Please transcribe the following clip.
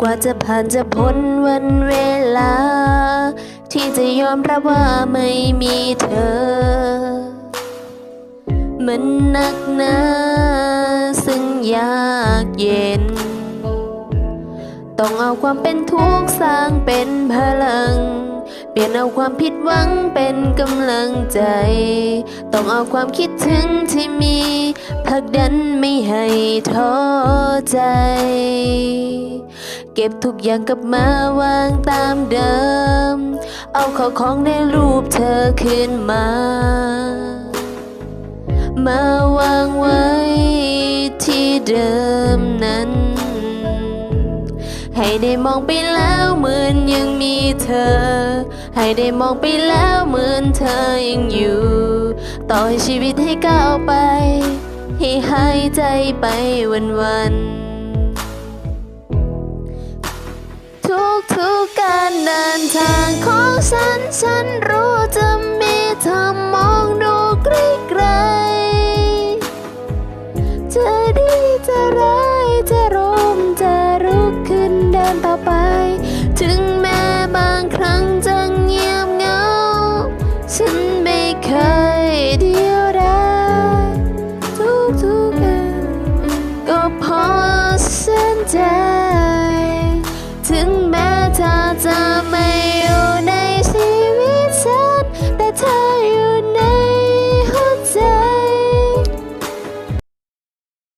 กว่าจะผ่านจะพ้นวันเวลา ที่จะยอมรับว่าไม่มีเธอ มันหนักหนาซึ่งยากเย็น ต้องเอาความเป็นทุกข์สร้างเป็นพลังเปลี่ยนเอาความผิดหวังเป็นกำลังใจ ต้องเอาความคิดถึงที่มีผลักดันไม่ให้ท้อใจ เก็บทุกอย่างกลับมาวางตามเดิม เอาข้อของในรูปเธอขึ้นมา มาวางไว้ที่เดิมนั้น ให้ได้มองไปแล้วเหมือนยังมีเธอ ให้ได้มองไปแล้วเหมือนเธอยังอยู่ ต่อให้ชีวิตให้ก้าวไป ให้หายใจไปวันวัน นทางของฉัน ฉันรู้จะมีเธอมองดูไกลๆจะดีจะร้ายจะร่มจะรุกขึ้นเดินต่อไป ถึงแม้บางครั้งจะเงียบเหงา ฉันไม่เคยเดียวดายทุกทุกอย่างก็พอเส้นใจ ถึงแม้เธอจะไม่